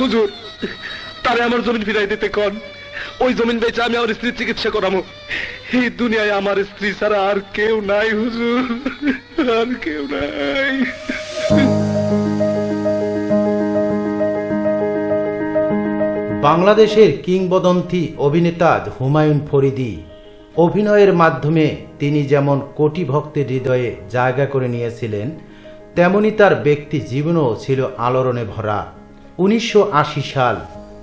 হুজুর, তারে আমার জমিন ফিরাই দিতে কন। ওই জমিন বেচে আমি আমার স্ত্রীর চিকিৎসা করামো। এই দুনিয়ায় আমার স্ত্রী ছাড়া আর কেউ নাই হুজুর, আর কেউ নাই। বাংলাদেশের কিংবদন্তি অভিনেতা হুমায়ুন ফরিদি অভিনয়ের মাধ্যমে তিনি যেমন কোটি ভক্তের হৃদয়ে জায়গা করে নিয়েছিলেন, তেমনি তার ব্যক্তি জীবনও ছিল আলোড়নে ভরা। উনিশশো আশি সাল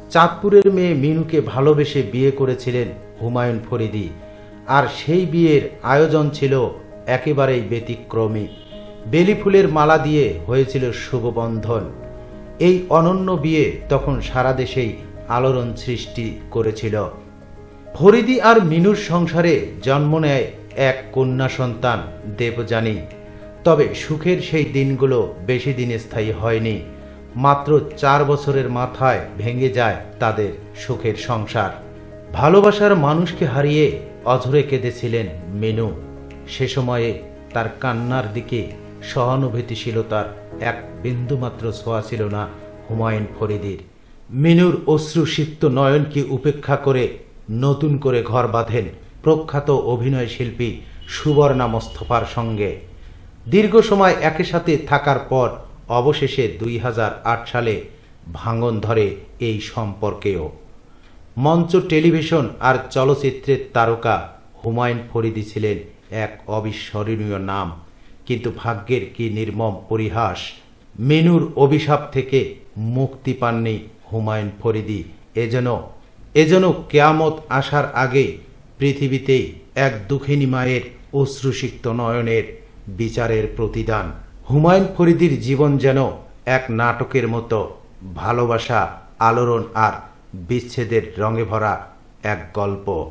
চাঁদপুরের মেয়ে মিনুকে ভালোবেসে বিয়ে করেছিলেন হুমায়ুন ফরিদি। আর সেই বিয়ের আয়োজন ছিল একেবারেই ব্যতিক্রমী। বেলি ফুলের মালা দিয়ে হয়েছিল শুভবন্ধন। এই অনন্য বিয়ে তখন সারা দেশেই আলোড়ন সৃষ্টি করেছিল। ফরিদি আর মিনুর সংসারে জন্ম নেয় এক কন্যা সন্তান, দেবযানী। তবে সুখের সেই দিনগুলো বেশি দিন স্থায়ী হয়নি। মাত্র চার বছরের মাথায় ভেঙে যায় তাদের সুখের সংসার। ভালোবাসার মানুষকে হারিয়ে অঝরে কেঁদেছিলেন মেনু। সে সময়ে তার কান্নার দিকে সহানুভূতিশীলতার এক বিন্দুমাত্র ছোঁয়া ছিল না হুমায়ুন ফরিদির। মিনুর অশ্রুসিক্ত নয়নকে উপেক্ষা করে নতুন করে ঘর বাঁধেন প্রখ্যাত অভিনয় শিল্পী সুবর্ণা মোস্তফার সঙ্গে। দীর্ঘ সময় একই সাথে থাকার পর অবশেষে দুই হাজার আট সালে ভাঙন ধরে এই সম্পর্কেও। মঞ্চ, টেলিভিশন আর চলচ্চিত্রের তারকা হুমায়ুন ফরিদি ছিলেন এক অবিস্মরণীয় নাম। কিন্তু ভাগ্যের কি নির্মম পরিহাস, মেনুর অভিশাপ থেকে মুক্তি পাননি হুমায়ুন ফরিদি। এজন্য এজন্য কেয়ামত আসার আগে পৃথিবীতেই এক দুঃখিনী মায়ের অশ্রুসিক্ত নয়নের বিচারের প্রতিদান। হুমায়ুন ফরিদির জীবন যেন এক নাটকের মতো, ভালোবাসা, আলোড়ন আর বিচ্ছেদের রঙে ভরা এক গল্প।